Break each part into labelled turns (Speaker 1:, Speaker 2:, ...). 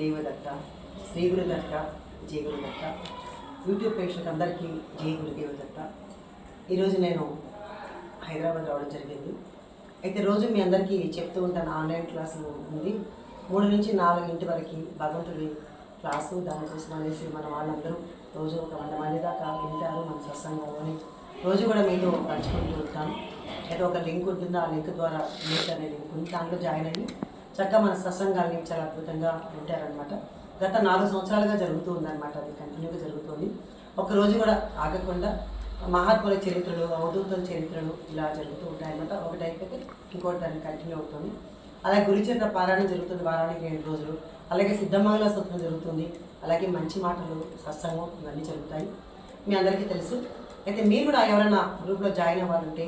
Speaker 1: దేవదత్త శ్రీ గురుదత్త జయ గురుదత్త యూట్యూబ్ ప్రేక్షకులందరికీ జయ గురుదేవదత్త ఈరోజు నేను హైదరాబాద్ రావడం జరిగింది. అయితే రోజు మీ అందరికీ చెప్తూ ఉంటాను ఆన్లైన్ క్లాసు ఉంది. మూడు నుంచి నాలుగింటి వరకు భగవంతుడి క్లాసు దానికోసం అనేసి మన వాళ్ళందరూ రోజు ఒక వంద మంది దాకా వింటారు మన సత్సంగం రోజు కూడా మీతో పంచుకుంటూ ఉంటాను. అయితే ఒక లింక్ ఉంటుంది? ఆ లింక్ ద్వారా మీట్ అనే లింక్ ఉంది. దాంట్లో జాయిన్ అయ్యి చక్కగా మన సత్సంగా చాలా అద్భుతంగా వింటారనమాట గత నాలుగు సంవత్సరాలుగా జరుగుతూ ఉందన్నమాట అది కంటిన్యూగా జరుగుతుంది. ఒకరోజు కూడా ఆగకుండా మహాత్ముల చరిత్రలు అవధూతుల చరిత్రలు ఇలా జరుగుతూ ఉంటాయన్నమాట. ఒకటి అయిపోతే ఇంకోటి దాన్ని కంటిన్యూ అవుతుంది. అలాగే గురుచరిత్ర పారాయణం జరుగుతుంది వారానికి రెండు రోజులు. అలాగే సిద్ధమంగళ సూత్రం జరుగుతుంది. అలాగే మంచి మాటలు సత్సంగం ఇవన్నీ జరుగుతాయి. మీ అందరికీ తెలుసు. అయితే మీరు కూడా ఎవరైనా గ్రూప్లో జాయిన్ అవ్వాలంటే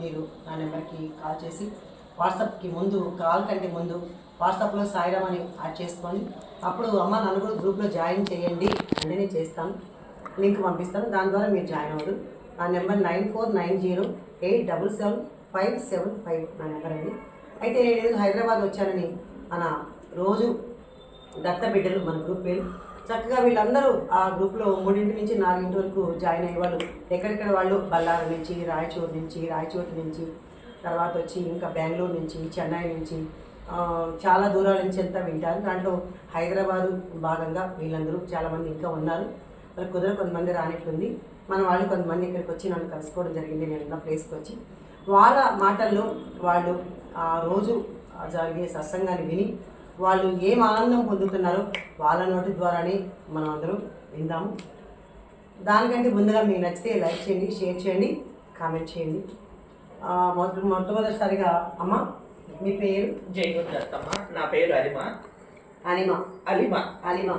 Speaker 1: మీరు నా నెంబర్కి కాల్ చేసి వాట్సాప్కి ముందు కాల్ కంటే ముందు వాట్సాప్లో సాయిరామ్ అని యాడ్ చేసుకొని అప్పుడు అమ్మ నన్ను కూడా గ్రూప్లో జాయిన్ చేయండి. అంటే నేను చేస్తాను లింక్ పంపిస్తాను. దాని ద్వారా మీరు జాయిన్ అవ్వదు నా number nine four nine zero eight double seven five seven five నా నెంబర్ అండి. అయితే నేను ఈరోజు హైదరాబాద్ వచ్చానని మన రోజు దత్త బిడ్డలు మన గ్రూప్ పేరు. చక్కగా వీళ్ళందరూ ఆ గ్రూప్లో మూడింటి నుంచి నాలుగింటి వరకు జాయిన్ అయ్యేవాళ్ళు. ఎక్కడెక్కడ వాళ్ళు? బల్లారు నుంచి రాయచూరు నుంచి రాయచోటి నుంచి తర్వాత వచ్చి ఇంకా బెంగళూరు నుంచి చెన్నై నుంచి చాలా దూరాల నుంచి అంతా వింటారు. దాంట్లో హైదరాబాదు భాగంగా వీళ్ళందరూ చాలామంది ఇంకా ఉన్నారు. మరి కుదర కొంతమంది రానిట్లుంది. మన వాళ్ళు కొంతమంది ఇక్కడికి వచ్చి నన్ను కలుసుకోవడం జరిగింది. నేను ఉన్న ప్లేస్కి వచ్చి వాళ్ళ మాటల్లో వాళ్ళు ఆ రోజు జరిగే సత్సంగాన్ని విని వాళ్ళు ఏం ఆనందం పొందుతున్నారో వాళ్ళ నోటి ద్వారానే మనం అందరం విందాము. దానికంటే ముందుగా మీకు నచ్చితే లైక్ చేయండి షేర్ చేయండి కామెంట్ చేయండి. ఆ, మొట్ట మొట్టమొదటిసారిగా అమ్మ మీ పేరు?
Speaker 2: జై గురుదత్తమ్మ నా పేరు అలిమ.
Speaker 1: అనిమా
Speaker 2: అలిమ.
Speaker 1: అలిమా.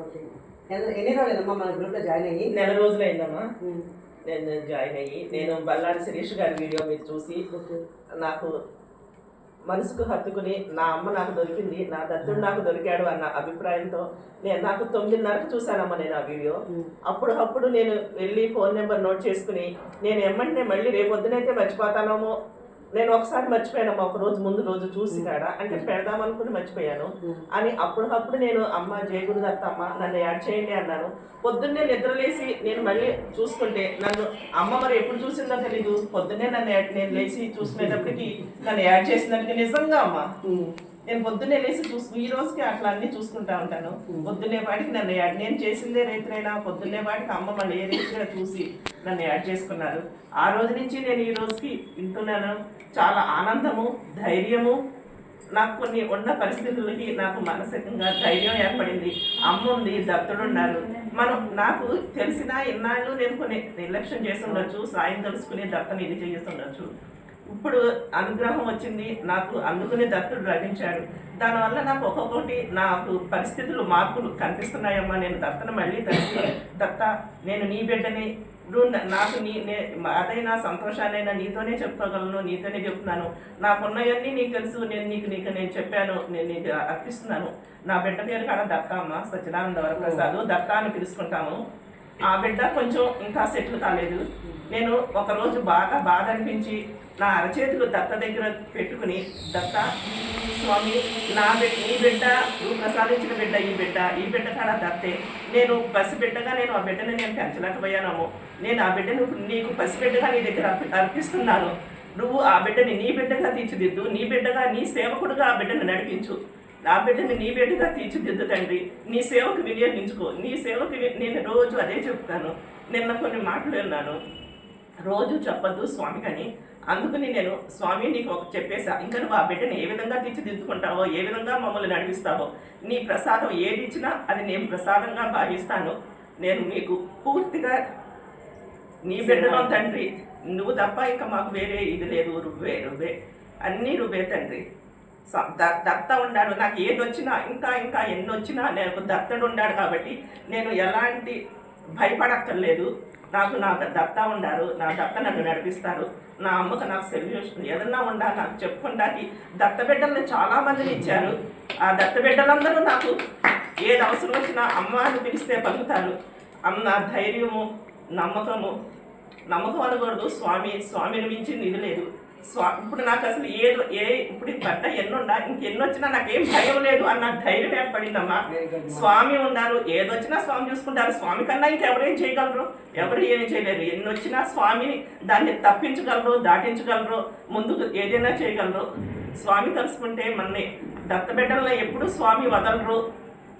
Speaker 1: ఓకే. ఎన్ని రోజులమ్మా మన గ్రూప్లో జాయిన్ అయ్యి?
Speaker 2: నెల రోజులైందమ్మా.
Speaker 1: ఉమ్,
Speaker 2: నేను జాయిన్ అయ్యి నేను బల్లారి శిరీష్ గారి వీడియో మీరు చూసి నాకు మనసుకు హత్తుకుని నా అమ్మ నాకు దొరికింది నా దత్తుడు నాకు దొరికాడు అన్న అభిప్రాయంతో నేను నాకు తొమ్మిదిన్నరకు చూశానమ్మా నేను ఆ వీడియో. అప్పుడు అప్పుడు నేను వెళ్ళి ఫోన్ నెంబర్ నోట్ చేసుకుని నేను ఎమ్మంటే మళ్ళీ రేపు పొద్దునైతే మర్చిపోతానేమో నేను ఒకసారి మర్చిపోయానమ్మా ఒక రోజు ముందు రోజు చూసి కాడ. అంటే పెడదాం అనుకుని మర్చిపోయాను. అని అప్పుడప్పుడు నేను అమ్మ జయ గురుదత్త అమ్మ నన్ను యాడ్ చేయండి అన్నాను. పొద్దున్నే నిద్రలేసి నేను మళ్ళీ చూసుకుంటే నన్ను అమ్మ మరి ఎప్పుడు చూసిందో తెలీదు. పొద్దున్నే నన్ను యాడ్ నేను లేచి చూసుకునేటప్పటికి నన్ను యాడ్ చేసినట్టుగా నిజంగా అమ్మ. నేను పొద్దున్నే లేచి చూసు ఈ రోజుకి అట్లా అన్ని చూసుకుంటా ఉంటాను. పొద్దున్నే వాటికి నన్ను యాడ్ నేను చేసిందే రైతులైనా పొద్దున్నే వాటికి అమ్మ మళ్ళీ ఏ రీతిగా చూసి నన్ను యాడ్ చేసుకున్నారు. ఆ రోజు నుంచి నేను ఈ రోజుకి వింటున్నాను. చాలా ఆనందము ధైర్యము. నాకు కొన్ని ఉన్న పరిస్థితులకి నాకు మానసికంగా ధైర్యం ఏర్పడింది. అమ్మ ఉంది దత్తుడు ఉన్నారు. మనం నాకు తెలిసిన ఇన్నాళ్ళు నేను కొన్ని నిర్లక్ష్యం చేసి ఉండొచ్చు సాయం తెలుసుకుని దత్తని ఇది చేస్తుండొచ్చు ఇప్పుడు అనుగ్రహం వచ్చింది. నాకు అందుకునే దత్తుడు లభించాడు దానివల్ల నాకు ఒక్కొక్కటి నాకు పరిస్థితులు మార్పులు కనిపిస్తున్నాయమ్మా. నేను దత్తను మళ్ళీ తెలిసి దత్త నేను నీ బిడ్డని నాకు నీ నే అదైనా సంతోషాలైనా నీతోనే చెప్పుకోగలను నీతోనే చెప్తున్నాను. నాకున్నవన్నీ నీకు తెలుసు. నేను నీకు నీకు నేను చెప్పాను. నేను నీకు అర్పిస్తున్నాను. నా బిడ్డ పేరు కాడ దత్త అమ్మ సచ్చిదానంద వరప్రసాద్. దత్త అని పిలుచుకుంటాము. ఆ బిడ్డ కొంచెం ఇంకా సెటిల్ కాలేదు. నేను ఒకరోజు బాగా బాధ అనిపించి నా అరచేతులు దత్త దగ్గర పెట్టుకుని దత్త స్వామి నా బిడ్డ ఈ బిడ్డ నువ్వు ప్రసాదించిన బిడ్డ ఈ బిడ్డ ఈ బిడ్డ కాడ దత్తే. నేను పసిబిడ్డగా నేను ఆ బిడ్డని నేను పెంచలేకపోయాను నేను ఆ బిడ్డను నీకు పసిబిడ్డగా నీ దగ్గర అర్పిస్తున్నాను. నువ్వు ఆ బిడ్డని నీ బిడ్డగా తీర్చిదిద్దు నీ బిడ్డగా నీ సేవకుడుగా ఆ బిడ్డను నడిపించు. నా బిడ్డని నీ బిడ్డగా తీర్చిదిద్దు తండ్రి. నీ సేవకు వినియోగించుకో. నీ సేవకు నేను రోజు అదే చెప్తాను. నిన్న కొన్ని మాటలు విన్నాను. రోజు చెప్పద్దు స్వామి కానీ అందుకని నేను స్వామి నీకు ఒక చెప్పేసా ఇంకా నువ్వు ఆ బిడ్డని ఏ విధంగా తీర్చిదిద్దుకుంటావో ఏ విధంగా మమ్మల్ని నడిపిస్తావో నీ ప్రసాదం ఏది ఇచ్చినా అది నేను ప్రసాదంగా భావిస్తాను. నేను మీకు పూర్తిగా నీ బిడ్డలో తండ్రి. నువ్వు తప్ప ఇంకా మాకు వేరే ఇది లేదు. రువ్వే రువ్వే. అన్నీ రువ్వే తండ్రి. దత్త ఉన్నాడు. నాకు ఏది వచ్చినా ఇంకా ఇంకా ఎన్ని వచ్చినా నాకు దత్తడు ఉన్నాడు కాబట్టి నేను ఎలాంటి భయపడక్కర్లేదు. నాకు నాకు దత్త ఉండారు నా దత్త నన్ను నడిపిస్తారు. నా అమ్మకు నాకు సొల్యూషన్ ఏదన్నా ఉండా నాకు చెప్పుకుంటాకి దత్త బిడ్డల్ని చాలా మందిని ఇచ్చారు. ఆ దత్త బిడ్డలందరూ నాకు ఏది అవసరం వచ్చినా అమ్మ అని పిలిస్తే పలుకుతారు. అన్న ధైర్యము నమ్మకము నమ్మకం అనకూడదు. స్వామి స్వామిని మించి నిధి లేదు. స్వా ఇప్పుడు నాకు అసలు ఏదో ఏ ఇప్పుడు ఈ పడ్డ ఎన్నుండా? ఇంకెన్ని వచ్చినా నాకేం భయం లేదు అన్న ధైర్యం ఏర్పడిందమ్మా. స్వామి ఉన్నారు. ఏదొచ్చినా స్వామి చూసుకుంటారు. స్వామి కన్నా ఇంకెవరేం చేయగలరు? ఎవరు ఏమి చేయలేరు. ఎన్ని వచ్చినా స్వామిని దాన్ని తప్పించగలరు దాటించగలరు ముందుకు ఏదైనా చేయగలరు. స్వామి తలుసుకుంటే మనని దత్తబిడ్డల్లో ఎప్పుడు స్వామి వదలరు.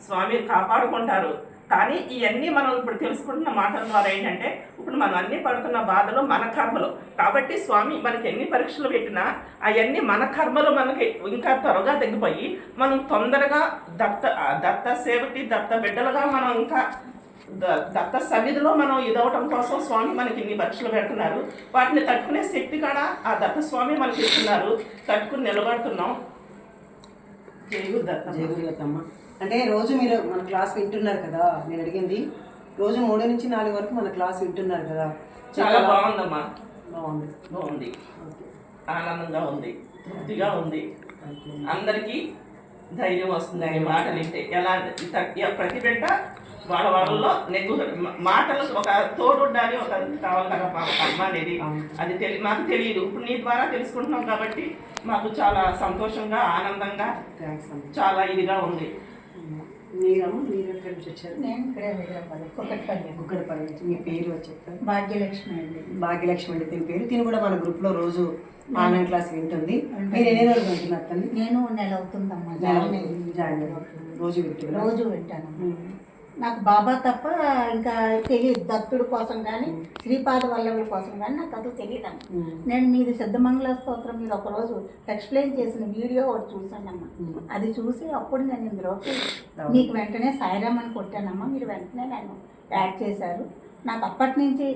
Speaker 2: స్వామి కాపాడుకుంటారు. కానీ ఇవన్నీ మనం ఇప్పుడు తెలుసుకుంటున్న మాటల ద్వారా ఏంటంటే ఇప్పుడు మనం అన్ని పడుతున్న బాధలు మన కర్మలు. కాబట్టి స్వామి మనకి ఎన్ని పరీక్షలు పెట్టినా అవన్నీ మన కర్మలు మనకి ఇంకా త్వరగా తగ్గిపోయి మనం తొందరగా దత్త ఆ దత్త సేవకి దత్త బిడ్డలుగా మనం ఇంకా ద- దత్త సన్నిధిలో మనం ఇదవటం కోసం స్వామి మనకి ఇన్ని పరీక్షలు పెడుతున్నారు. వాటిని తట్టుకునే శక్తి కూడా ఆ దత్త స్వామి మనకి ఇస్తున్నారు. తట్టుకుని నిలబడుతున్నాం. జయగురు దత్త
Speaker 1: జయగురు దత్తమ్మ అంటే రోజు మీరు మన క్లాస్ వింటున్నారు కదా నేను అడిగింది రోజు మూడు నుంచి నాలుగు వరకు మన క్లాస్ వింటున్నారు కదా.
Speaker 2: చాలా బాగుందమ్మా.
Speaker 1: బాగుంది.
Speaker 2: బాగుంది. ఆనందంగా ఉంది. తృప్తిగా ఉంది. అందరికీ ధైర్యం వస్తుంది ఈ మాటలు వింటే. ఎలా ప్రతి బిడ్డ వాళ్ళ వాళ్ళలో నెగ్గు మాటలు ఒక తోడు ఉండాలి ఒక కావాలి కదా మా అమ్మ అనేది. అది తెలి మాకు తెలియదు. ఇప్పుడు నీ ద్వారా తెలుసుకుంటున్నాం కాబట్టి మాకు చాలా సంతోషంగా ఆనందంగా చాలా ఇదిగా ఉంది.
Speaker 1: మీరమ్మ మీరు ఎక్కడి నుంచి వచ్చారు?
Speaker 3: నేను ఇక్కడే హైదరాబాద్ కుక్కట్పల్లి
Speaker 1: కుక్కడపల్లి. నుంచి మీ పేరు చెప్తారు
Speaker 3: భాగ్యలక్ష్మి అండి.
Speaker 1: భాగ్యలక్ష్మి అండి దీని పేరు. తిని కూడా మన గ్రూప్లో రోజు ఆన్లైన్ క్లాస్ వింటుంది. మీరు ఎన్ని రోజులు వింటున్నారు తల్లి?
Speaker 3: నేను నెల అవుతుందమ్మా. జాయిన్.
Speaker 1: జాయిన్. రోజు వింటున్నారు
Speaker 3: రోజు వింటాను. నాకు బాబా తప్ప ఇంకా తెలియదు దత్తుడు కోసం కానీ శ్రీపాద వల్లభుల కోసం కానీ నాకు అసలు తెలియదు నేను మీది సిద్ధమంగళ స్తోత్రం మీద ఒకరోజు ఎక్స్ప్లెయిన్ చేసిన వీడియో ఒకటి చూసానమ్మా అది చూసి అప్పుడు నేను ఇందులోకి మీకు వెంటనే సాయిరామ్ అని కొట్టానమ్మా. మీరు వెంటనే నన్ను యాడ్ చేశారు. నాకు అప్పటి నుంచి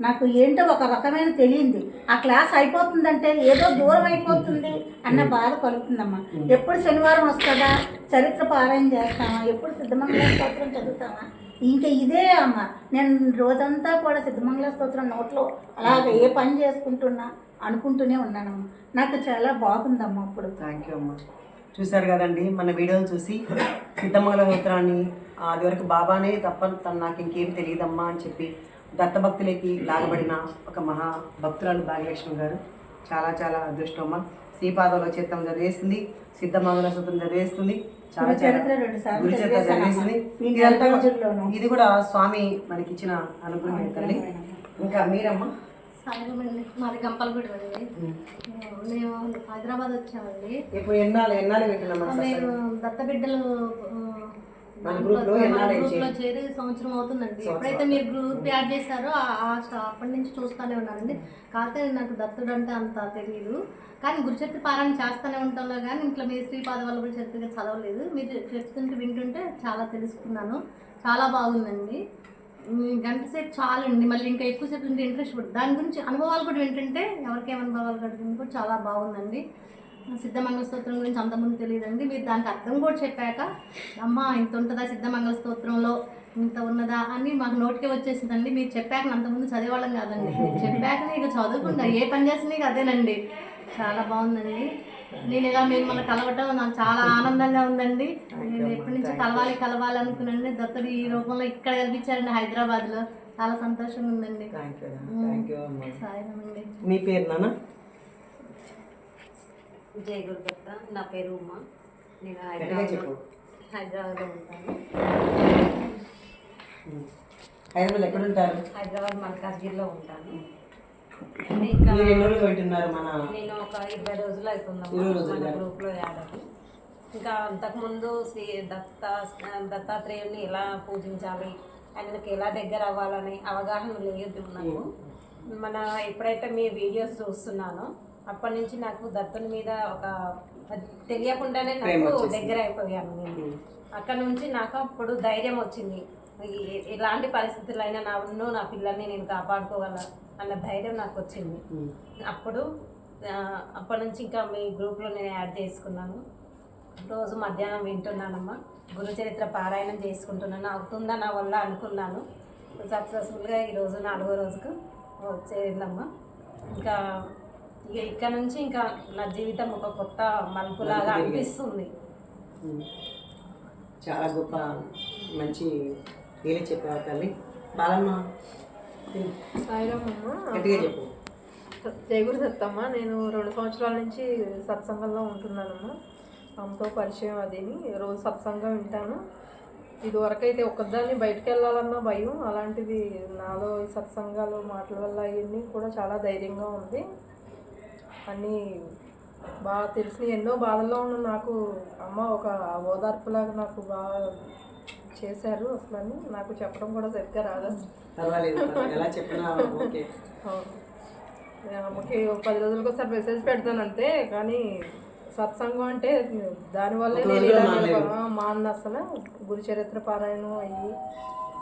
Speaker 3: నాకు ఏంటో ఒక రకమైన తెలియంది. ఆ క్లాస్ అయిపోతుందంటే ఏదో దూరం అయిపోతుంది అన్న బాధ కలుగుతుందమ్మా. ఎప్పుడు శనివారం వస్తుందా? చరిత్ర పారాయణ చేస్తామా? ఎప్పుడు సిద్ధమంగళ స్తోత్రం చదువుతామా? ఇంకా ఇదే అమ్మ. నేను రోజంతా కూడా సిద్ధమంగళ స్తోత్రం నోట్లో అలాగే ఏ పని చేసుకుంటున్నా అనుకుంటూనే ఉన్నానమ్మా. నాకు చాలా బాగుందమ్మా అప్పుడు.
Speaker 1: థ్యాంక్ యూ అమ్మ. చూశారు కదండి మన వీడియోలు చూసి సిద్ధమంగళ సూత్రాన్ని అది వరకు బాబానే తప్ప తను నాకు ఇంకేం తెలియదమ్మా అని చెప్పి దత్తభక్తులకి లాగబడిన ఒక మహా భక్తురాలు భాగ్యలక్ష్మి గారు. చాలా చాలా అదృష్టమ్మ శ్రీపాదంలో చిత్తం చదివేస్తుంది సిద్ధమంగళ సూత్రం చదివేస్తుంది చాలా
Speaker 3: రోజుల్లోనూ.
Speaker 1: ఇది కూడా స్వామి మనకిచ్చిన అనుగ్రహం తల్లి ఇంకా మీరమ్మా?
Speaker 4: సాయిరామండి మాది గంపలగూడ అండి. మేము హైదరాబాద్ వచ్చామండి.
Speaker 1: ఇప్పుడు ఎన్నాళ్ళు ఎన్నాళ్ళు
Speaker 4: మేము? దత్తబిడ్డలు
Speaker 1: మన ఎన్నాళ్ళు
Speaker 4: గ్రూప్లో
Speaker 1: చేరి-
Speaker 4: సంవత్సరం అవుతుందండి. ఎప్పుడైతే మీరు గ్రూప్ యాడ్ చేశారో ఆ- అప్పటి నుంచి చూస్తూనే ఉన్నానండి కాకపోతే నాకు దత్తుడు అంటే అంత తెలియదు కానీ గురుచరిత్ర పారాయణ చేస్తూనే ఉంటాలో కానీ ఇంట్లో మీ శ్రీపాద వల్లభుల చరిత్ర చదవలేదు. మీరు చెప్తుంటే వింటుంటే చాలా తెలుసుకున్నాను. చాలా బాగుందండి. గంట సేపు చాలండి. మళ్ళీ ఇంకా ఎక్కువసేపు ఉంటే ఇంట్రెస్ట్ పడుతుంది దాని గురించి అనుభవాలు కూడా వింటుంటే ఎవరికేం అనుభవాలు కూడా చాలా బాగుందండి. సిద్ధమంగళ స్తోత్రం గురించి అంతకుముందు తెలియదండి. మీరు దానికి అర్థం కూడా చెప్పాక అమ్మ ఇంత ఉంటుందా సిద్ధమంగళ స్తోత్రంలో? ఇంత ఉన్నదా? అని మాకు నోటికే వచ్చేసిందండి. మీరు చెప్పాక అంతకుముందు చదివేవాళ్ళం కాదండి. మీరు చెప్పాక ఇక చదువుకుంటా ఏ పని చేసినా ఇక అదేనండి. చాలా బాగుందండి. నేను ఇలా మిమ్మల్ని కలవటం నాకు చాలా ఆనందంగా ఉందండి. నేను ఎప్పటి నుంచి కలవాలి కలవాలి అనుకున్నాను దత్తడు ఈ రూపంలో ఇక్కడ కనిపించారండి హైదరాబాద్లో. చాలా సంతోషంగా ఉందండి.
Speaker 1: మీ పేరు నాన్న?
Speaker 5: జై గురుదత్త నా పేరు ఉమా. నేను హైదరాబాద్ హైదరాబాద్లో ఉంటాను.
Speaker 1: హైదరాబాద్ ఎక్కడ ఉంటారు?
Speaker 5: హైదరాబాద్ మల్కాజ్గిరిలో ఉంటాను. నేను ఒక ఇరవై రోజులు మన
Speaker 1: కాదు.
Speaker 5: గ్రూప్లో యాడ్ ఇంకా అంతకుముందు శ్రీ దత్త దత్తాత్రేయుని ఎలా పూజించాలి? ఆయనకి ఎలా దగ్గర అవ్వాలని అవగాహన లేదు నాకు. మన ఎప్పుడైతే మీ వీడియోస్ చూస్తున్నానో అప్పటి నుంచి నాకు దత్తుని మీద ఒక తెలియకుండానే నాకు. దగ్గర అయిపోయాను నేను. అక్కడ నుంచి నాకు అప్పుడు ధైర్యం వచ్చింది. ఎలాంటి పరిస్థితులైనా నన్ను నా పిల్లల్ని నేను కాపాడుకోగల అన్న ధైర్యం నాకు వచ్చింది. అప్పుడు అప్పటి నుంచి ఇంకా మీ గ్రూప్లో నేను యాడ్ చేసుకున్నాను. రోజు మధ్యాహ్నం వింటున్నానమ్మా. గురు చరిత్ర పారాయణం చేసుకుంటున్నాను. అవుతుందా నా వల్ల అనుకున్నాను. సక్సెస్ఫుల్గా ఈరోజు నాలుగో రోజుకు వచ్చేదమ్మా. ఇంకా ఇక ఇక్కడ నుంచి ఇంకా నా జీవితం ఒక కొత్త మలుపులాగా అనిపిస్తుంది.
Speaker 1: చాలా గొప్ప మంచి వేలే చెప్పావు తల్లి. బాలమ్మ గట్టిగా చెప్పు.
Speaker 6: జయగురు సత్తమ్మ. నేను రెండు సంవత్సరాల నుంచి సత్సంగంలో ఉంటున్నానమ్మా. అమ్మతో పరిచయం అదిని రోజు సత్సంగం వింటాను. ఇదివరకు అయితే ఒక్కదాన్ని బయటకు వెళ్ళాలన్నా భయం. అలాంటిది నాలో ఈ సత్సంగాలు మాటల వల్ల అవన్నీ కూడా చాలా ధైర్యంగా ఉంది. అన్నీ బాగా తెలిసిన ఎన్నో బాధల్లో ఉన్న నాకు అమ్మ ఒక ఓదార్పులాగా నాకు బాగా చేశారు అసలు అని నాకు చెప్పడం కూడా సరిగ్గా రాదు.
Speaker 1: ఎలా చెప్పినా ఓకే.
Speaker 6: అమ్మకి పది రోజులకు ఒకసారి మెసేజ్ పెడతాను అంతే కానీ సత్సంగం అంటే దానివల్లే
Speaker 1: ఒక
Speaker 6: నేను
Speaker 1: రోజులో
Speaker 6: ఇలా
Speaker 1: మానలేదు.
Speaker 6: నిలబడ- మాన్న అసలు గురు చరిత్ర పారాయణం అయ్యి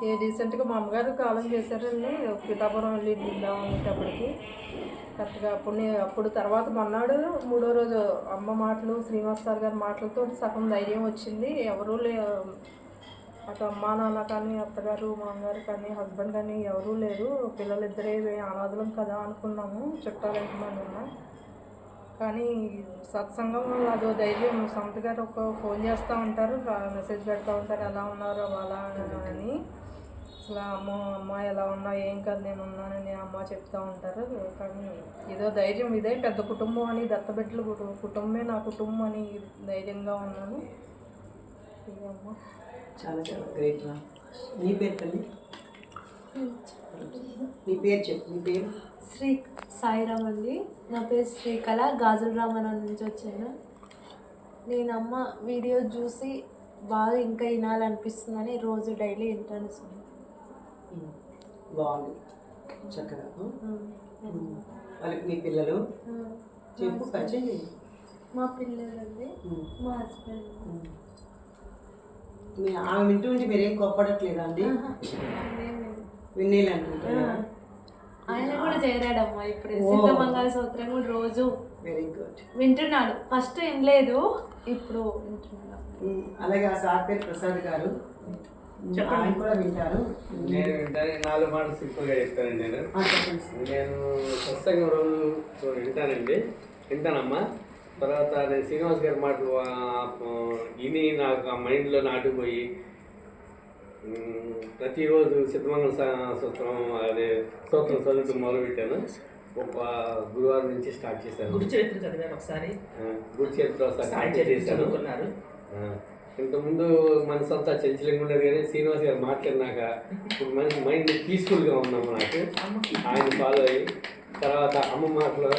Speaker 6: ఏ రీసెంట్గా మా అమ్మగారు కాలం చేశారండి. పిఠాపురం వెళ్ళి వెళ్దాం అనేటప్పటికి కరెక్ట్గా అప్పుడు నే- అప్పుడు తర్వాత మొన్నాడు మూడో రోజు అమ్మ మాటలు శ్రీనివాస్ సార్ గారి మాటలతో సగం ధైర్యం వచ్చింది. ఎవరూ లే అటు అమ్మా నాన్న కానీ అత్తగారు మామగారు కానీ హస్బెండ్ కానీ ఎవరూ లేరు. పిల్లలిద్దరే అనాథలం కదా అనుకున్నాము. చుట్టాలు ఎంతమంది ఉన్నా. కానీ సత్సంగం అదో ధైర్యం సంత గారు ఒక ఫోన్ చేస్తూ ఉంటారు మెసేజ్ పెడతా ఉంటారు ఎలా ఉన్నారు అలా అని. అసలు అమ్మ అమ్మ ఎలా ఉన్నా ఏం కాదు నేను ఉన్నానని అమ్మ చెప్తూ ఉంటారు. కానీ ఏదో ధైర్యం ఇదే పెద్ద కుటుంబం అని దత్తబిడ్డలు కుటు- కుటుంబమే నా కుటుంబం అని ధైర్యంగా ఉన్నాను. అమ్మ.
Speaker 1: చాలా చాలా గ్రేట్ రా. నీ పేరు తల్లి? నీ పేరు చెప్పు నీ పేరు?
Speaker 7: శ్రీ సాయిరామ్ అండి. నా పేరు శ్రీకళ గాజుల రామన్ నుంచి వచ్చాను. నేను అమ్మ వీడియో చూసి బాగా ఇంకా వినాలనిపిస్తుందని రోజు డైలీ వింటాను సార్.
Speaker 1: బాగుంది. చక్కగా. వాళ్ళకి మీ పిల్లలు? చెప్పు పరిచయం చేయి.
Speaker 7: మా పిల్లలండి. మా హస్బెండ్.
Speaker 1: మీ ఆమె వింటూ ఉంటే మీరేం కోప్పడట్లేదా అండి అంటుంటారా
Speaker 7: ఆయన కూడా చేరాడమ్మా ఇప్పుడు. సిద్ధ మంగళ సూత్రం కూడా రోజు
Speaker 1: వెరీ గుడ్.
Speaker 7: వింటున్నాడు. ఫస్ట్ వినలేదు ఇప్పుడు వింటున్నాడు.
Speaker 1: అలాగే ఆ సార్ పేరు ప్రసాద్ గారు. ఆయన కూడా వింటారు.
Speaker 8: నేను వింటాను. నాలుగు మాటలు సింపుల్గా చెప్తానండి నేను. పుస్తకం రోజు వింటానండి. వింటానమ్మా. తర్వాత నేను శ్రీనివాస్ గారి మాటలు విని నాకు ఆ మైండ్లో నాటుకుపోయి ఉమ్, ప్రతిరోజు సిద్ధమంగళ సూత్రం అదే సూత్రం చదువుతూ మొదలుపెట్టాను. ఒక గురువారం నుంచి స్టార్ట్ చేశాను.
Speaker 2: గుడి చరిత్ర చదివాను ఒకసారి.
Speaker 8: చేతిలో
Speaker 2: సాయి
Speaker 8: స్టార్ట్
Speaker 2: చరిత్ర
Speaker 8: చేశాను. ఇంతకుముందు మనసు అంతా చంచలంగా ఉండేది కానీ శ్రీనివాస్ గారు మాట్లాడినాక ఇప్పుడు మనకి మైండ్ పీస్ఫుల్గా ఉన్నాము నాకు ఆయన ఫాలో అయ్యి తర్వాత అమ్మ మాటలు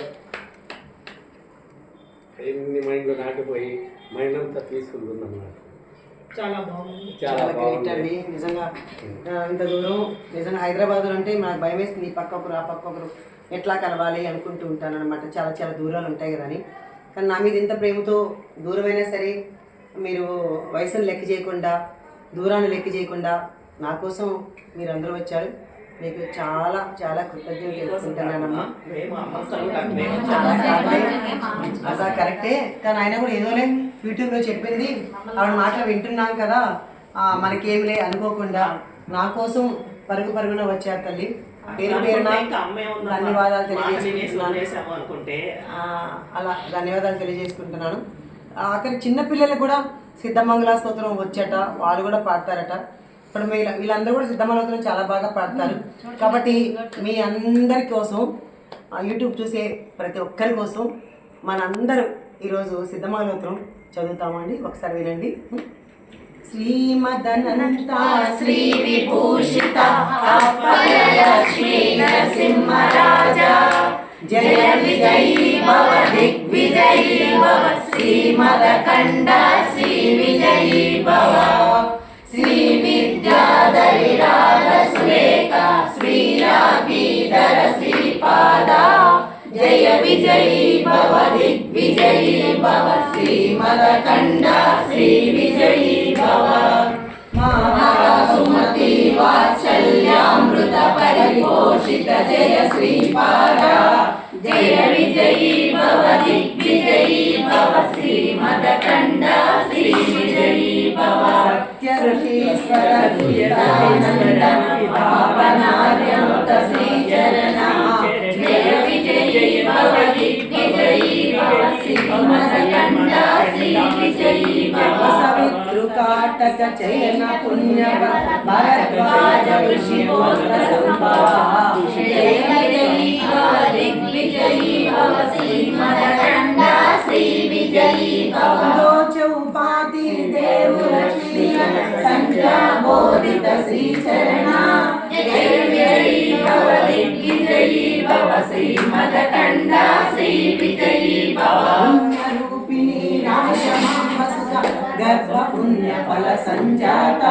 Speaker 8: ఎన్ని మైండ్లో నాటిపోయి మైండ్ అంతా పీస్ఫుల్గా ఉందన్నమాట
Speaker 2: చాలా బాగుంది.
Speaker 8: చాలా
Speaker 1: గ్రేట్ అండి. నిజంగా ఇంత దూరం నిజంగా హైదరాబాద్ అంటే నాకు భయం వేస్తుంది. ఈ పక్క ఒకరు ఆ పక్క ఒకరు ఎట్లా కలవాలి అనుకుంటూ ఉంటాను అనమాట చాలా చాలా దూరాలు ఉంటాయి కదా అని కానీ నా మీద ఇంత ప్రేమతో దూరమైనా సరే మీరు వయసును లెక్క చేయకుండా దూరాన్ని లెక్క చేయకుండా నా కోసం మీరు అందరూ వచ్చారు. మీకు చాలా చాలా కరెక్టే. అసలు కరెక్టే. కానీ ఆయన కూడా ఏదోలే యూట్యూబ్లో చెప్పింది. ఆవిడ మాటలు వింటున్నాం కదా. ఆ, మనకేంలే అనుకోకుండా నా కోసం పరుగు పరుగున వచ్చారు తల్లి. పేరు పేరున. ధన్యవాదాలు తెలియజేసుకుంటున్నాను. అలా ధన్యవాదాలు తెలియజేసుకుంటున్నాను. అక్కడ చిన్న పిల్లలు కూడా సిద్ధమంగళ స్తోత్రం వచ్చట వాళ్ళు కూడా పాడతారట. ఇప్పుడు వీళ్ళ వీళ్ళందరూ కూడా సిద్ధమంగళ చాలా బాగా పాడతారు. కాబట్టి మీ అందరి కోసం ఆ, యూట్యూబ్ చూసే ప్రతి ఒక్కరి కోసం మనందరూ ఈరోజు సిద్ధమంగళోత్రం చదువుతామండి. ఒకసారి వినండి. శ్రీమదనంతా శ్రీ విభూషిత జయ విజయీ భవ దిగ్విజయీ భవ శ్రీమదకండ శ్రీ విజయీ భవ. శ్రీ విద్యాధరిరాజ సురేఖ శ్రీరాగీధర శ్రీపాద. జయ విజయీ భవ దిగ్విజయీ భవ. శ్రీమదకండ శ్రీ విజయీ భవ. సుమతి వాత్సల్యామృత పరిపోషిత జయ శ్రీపాద. జయ భవ శ్రీ మదకండ శ్రీ విజయీ భవ సత్య ఋషీశ్వర పావనార్యమృత శ్రీచరణ జయ విజయీ భవ దిగ్విజయీ భవ శ్రీమదకండ శ్రీ విజయీ భవ సవితృక కాటక చయన పుణ్య భరద్వాజ ఋషి శ్రీ సంభవ చౌపాతి దేవుల సంఖ్యా బోధిత శ్రీ చరణ శ్రీ గర్భ పుణ్య ఫల సంజాత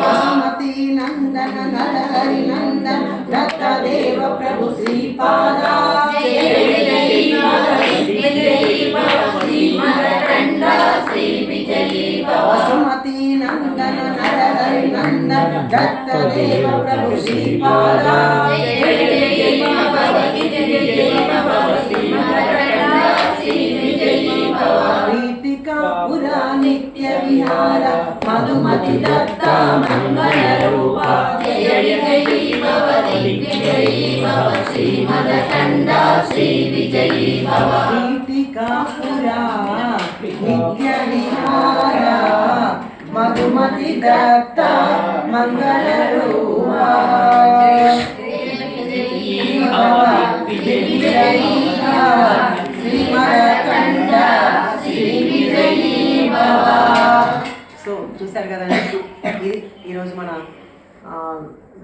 Speaker 1: వసుమతి నందన నర హరి నందన దత్త దేవ ప్రభు శ్రీపాద వసుమతి నందన నరహరి నందన దత్త దేవ ప్రభు శ్రీపాద విహార మధుమతి దత్త మంగళ రూప. ప్రీతికా పురా నిత్య విహార మధుమతి దత్త మంగళ రూప. శ్రీమరకండ సో చూశారు కదండి ఇది ఈరోజు మన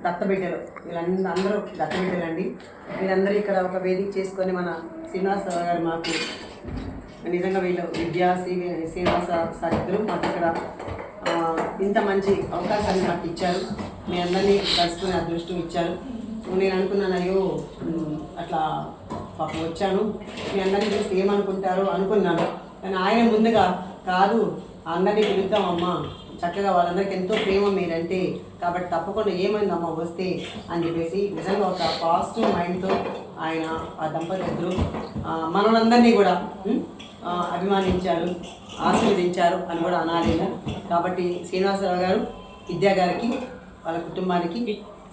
Speaker 1: దత్తబిడ్డలు వీళ్ళందరూ అందరూ దత్తబిడ్డలండి. వీళ్ళందరూ ఇక్కడ ఒక వేదిక చేసుకొని మన శ్రీనివాస గారు మాకు నిజంగా వీళ్ళు విద్యా శ్రీ శ్రీనివాస సారిద్దరు మాకు ఇక్కడ ఇంత మంచి అవకాశాన్ని మాకు ఇచ్చారు. మీ అందరినీ కలుసుకునే అదృష్టం ఇచ్చారు. నేను అనుకున్నాను అయ్యో అట్లా పాపం వచ్చాను. మీ అందరినీ చూసి ఏమనుకుంటారో అనుకున్నాను. కానీ ఆయన ముందుగా కాదు అందరినీ పిలుద్దామమ్మా చక్కగా వాళ్ళందరికీ ఎంతో ప్రేమ మీరంటే. కాబట్టి తప్పకుండా ఏమైందమ్మా వస్తే అని చెప్పేసి నిజంగా ఒక పాజిటివ్ మైండ్తో ఆయన ఆ దంపతులు మనలందరినీ కూడా అభిమానించారు ఆశీర్వదించారు అని కూడా అనాలేము కాబట్టి శ్రీనివాసరావు గారు విద్యా గారికి వాళ్ళ కుటుంబానికి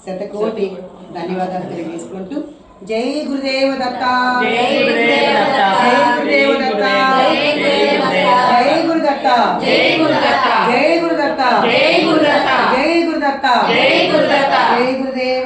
Speaker 1: శతకోటి ధన్యవాదాలు తెలియజేసుకుంటూ జై గురుదేవ దత్త
Speaker 2: జై గురుదేవ దత్త.
Speaker 1: జై గురుదేవ దత్త జై గురుదత్త.
Speaker 2: జై గురుదత్త.
Speaker 1: జై గురుదత్త.
Speaker 2: జై గురుదత్త.
Speaker 1: జై గురుదత్త.
Speaker 2: జై
Speaker 1: గురుదేవ